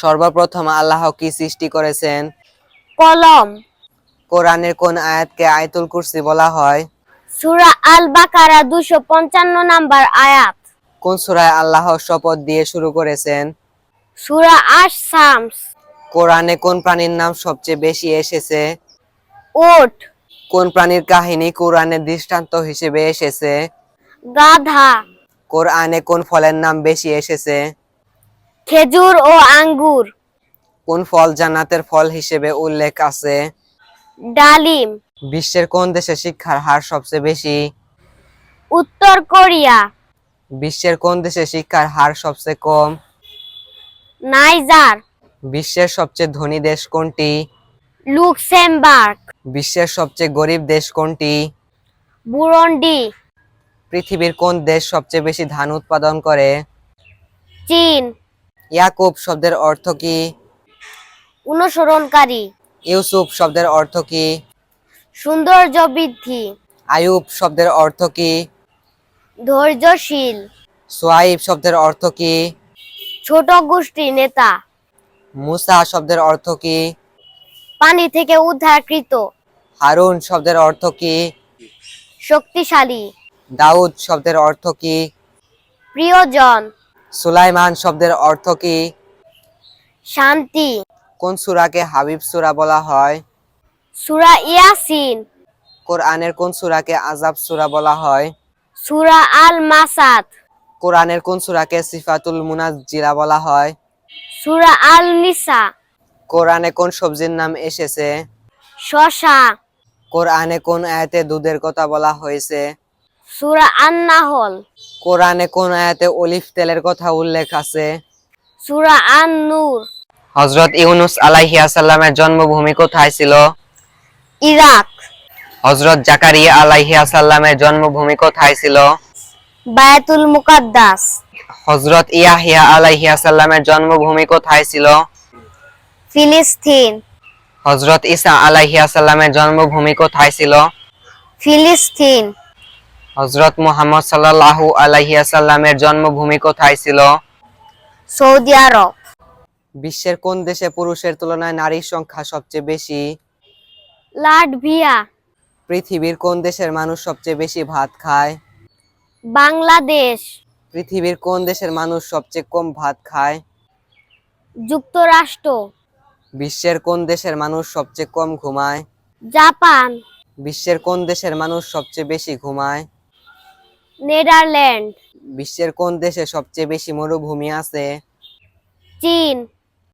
সর্বপ্রথম আল্লাহ কি সৃষ্টি করেছেন? কলম। কোরআনের কোন আয়াতকে আয়াতুল কুরসি বলা হয়? সুরা আল বাকারা দুশো পঞ্চান্ন নাম্বার আয়াত। কোন সূরায় আল্লাহ শপথ দিয়ে শুরু করেছেন? সুরা আশ সামস কোরআনে কোন প্রাণীর নাম সবচেয়ে বেশি এসেছে? ওট কোন প্রাণীর কাহিনী কোরআনের দৃষ্টান্ত হিসেবে এসেছে? গাধা। কোরআনে কোন ফলের নাম বেশি এসেছে? খেজুর ও আঙ্গুর। কোন ফল জান্নাতের ফল হিসেবে উল্লেখ আছে? ডালিম। বিশ্বের কোন দেশে শিক্ষার হার সবচেয়ে বেশি? উত্তর কোরিয়া। বিশ্বের কোন দেশে শিক্ষার হার সবচেয়ে কম? নাইজার। বিশ্বের সবচেয়ে ধনী দেশ কোনটি? লুক্সেমবার্গ। বিশ্বের সবচেয়ে গরিব দেশ কোনটি? বুরন্ডি। পৃথিবীর কোন দেশ সবচেয়ে বেশি ধান উৎপাদন করে? চীন। ইয়াকুব শব্দের অর্থ কি? অনুসরণকারী। ইউসুফ শব্দের অর্থ কি? সৌন্দর্য বৃদ্ধি আয়ুব শব্দের অর্থ কি? ধৈর্যশীল। সোয়াইব শব্দের অর্থ কি? ছোট গোষ্ঠী নেতা। মুসা শব্দের অর্থ কি? পানি থেকে উদ্ধারকৃত। হারুন শব্দের অর্থ কি? শক্তিশালী। দাউদ শব্দের অর্থ কি? প্রিয়জন। সুলাইমান শব্দের অর্থ কি? শান্তি। কোন সূরাকে হাবিব সূরা বলা হয়? সুরা ইয়াসিন। কোরআনের কোন সূরাকে আজাব সূরা বলা হয়? সুরা আল মাসাদ কোরআনের কোন সূরাকে সিফাতুল মুনাজ্জিলা বলা হয়? সুরা আল নিসা কোরআনে কোন সবজির নাম এসেছে? শশা। কোরআনে কোন আয়াতে দুধের কথা বলা হয়েছে? সুরা আন্নাহল। কোরআনে কোন আয়াতে অলিভ তেলের কথা উল্লেখ আছে? সুরা আন নূর হজরত ইউনুস আলাইহিয়া সাল্লামের জন্মভূমি কোথায় ছিল? ইরাক। হজরত জাকারিয়া আলাইহিয়া সাল্লামের জন্মভূমি কোথায় ছিল? বায়াতুল মুকাদ্দাস। হজরত ইয়াহিয়া আলাইহিয়া সাল্লামের জন্মভূমি কোথায় ছিল? ফিলিস্তিন। হজরত ঈসা আলাইহিয়া সাল্লামের জন্মভূমি কোথায় ছিল? ফিলিস্তিন। হজরত মোহাম্মদ সাল্লাল্লাহু আলাইহিয়া সাল্লামের জন্মভূমি কোথায় ছিল? Saudi Arab. বিশ্বের কোন দেশে পুরুষের তুলনায় নারীর সংখ্যা সবচেয়ে বেশি? লাটভিয়া। পৃথিবীর কোন দেশের মানুষ সবচেয়ে বেশি ভাত খায়? বাংলাদেশ। পৃথিবীর কোন দেশের মানুষ সবচেয়ে কম ভাত খায়? যুক্তরাষ্ট্র। বিশ্বের কোন দেশের মানুষ সবচেয়ে কম ঘুমায়? জাপান। বিশ্বের কোন দেশের মানুষ সবচেয়ে বেশি ঘুমায়? নেদারল্যান্ড। বিশ্বের কোন দেশে সবচেয়ে বেশি মরুভূমি আছে? চীন।